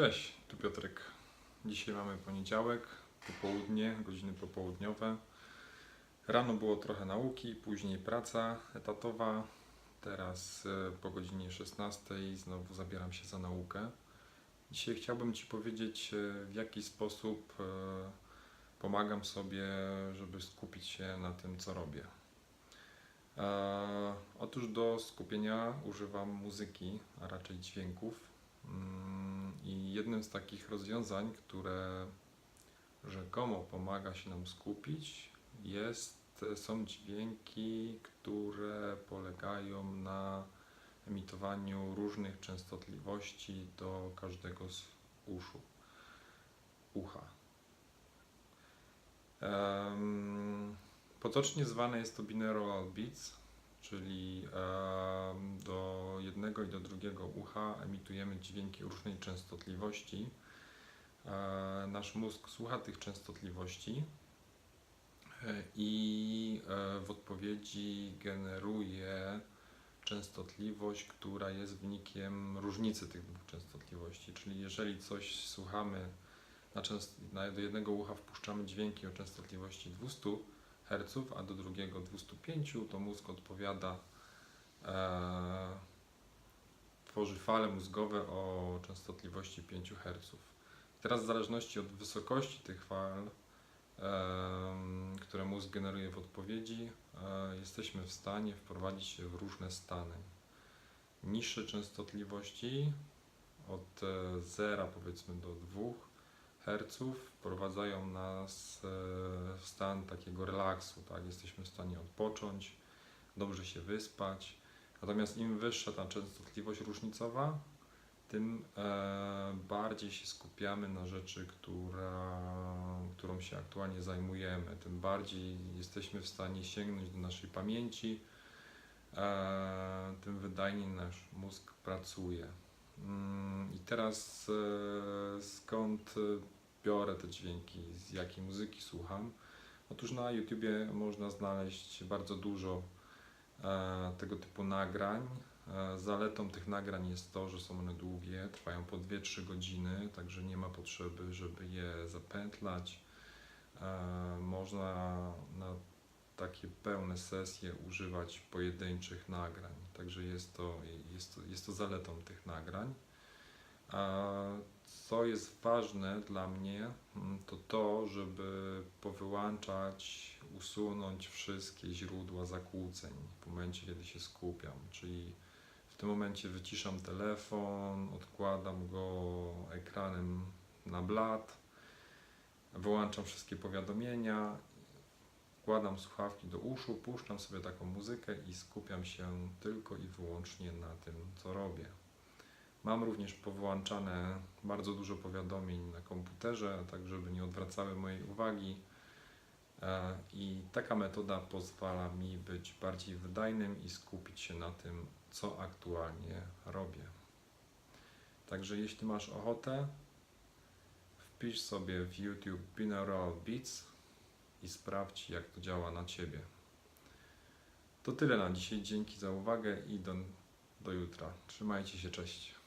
Cześć, tu Piotrek. Dzisiaj mamy poniedziałek, popołudnie, godziny popołudniowe. Rano było trochę nauki, później praca etatowa. Teraz e, po godzinie 16 znowu zabieram się za naukę. Dzisiaj chciałbym Ci powiedzieć, e, w jaki sposób e, pomagam sobie, żeby skupić się na tym, co robię. Otóż do skupienia używam muzyki, a raczej dźwięków. I jednym z takich rozwiązań, które rzekomo pomaga się nam skupić, jest, są dźwięki, które polegają na emitowaniu różnych częstotliwości do każdego z uszu, ucha. Potocznie zwane jest to binaural beats, czyli do jednego i do drugiego ucha emitujemy dźwięki różnej częstotliwości. E, Nasz mózg słucha tych częstotliwości e, i e, w odpowiedzi generuje częstotliwość, która jest wynikiem różnicy tych dwóch częstotliwości. Czyli jeżeli coś słuchamy, na częst- na, do jednego ucha wpuszczamy dźwięki o częstotliwości 200 Hz, a do drugiego 205, to mózg odpowiada, e, tworzy fale mózgowe o częstotliwości 5 Hz. Teraz w zależności od wysokości tych fal, em, które mózg generuje w odpowiedzi, e, jesteśmy w stanie wprowadzić się w różne stany. Niższe częstotliwości od 0 powiedzmy do 2 herców wprowadzają nas e, w stan takiego relaksu, tak? Jesteśmy w stanie odpocząć, dobrze się wyspać. Natomiast im wyższa ta częstotliwość różnicowa, tym e, bardziej się skupiamy na rzeczy, która, którą się aktualnie zajmujemy, tym bardziej jesteśmy w stanie sięgnąć do naszej pamięci, e, tym wydajniej nasz mózg pracuje. Mm, I teraz e, skąd e, biorę te dźwięki, z jakiej muzyki słucham? Otóż na YouTubie można znaleźć bardzo dużo e, tego typu nagrań. Zaletą tych nagrań jest to, że są one długie, trwają po 2-3 godziny, także nie ma potrzeby, żeby je zapętlać. Można na takie pełne sesje używać pojedynczych nagrań, także jest to, jest to, jest to zaletą tych nagrań. A co jest ważne dla mnie, mm, to to, żeby powyłączać, usunąć wszystkie źródła zakłóceń w momencie, kiedy się skupiam. Czyli w tym momencie wyciszam telefon, odkładam go ekranem na blat, wyłączam wszystkie powiadomienia, wkładam słuchawki do uszu, puszczam sobie taką muzykę i skupiam się tylko i wyłącznie na tym, co robię. Mam również powyłączane bardzo dużo powiadomień na komputerze, tak żeby nie odwracały mojej uwagi. E, I taka metoda pozwala mi być bardziej wydajnym i skupić się na tym, co aktualnie robię. Także jeśli masz ochotę, wpisz sobie w YouTube Binaural Beats i sprawdź, jak to działa na Ciebie. To tyle na dzisiaj. Dzięki za uwagę i do, do jutra. Trzymajcie się, cześć.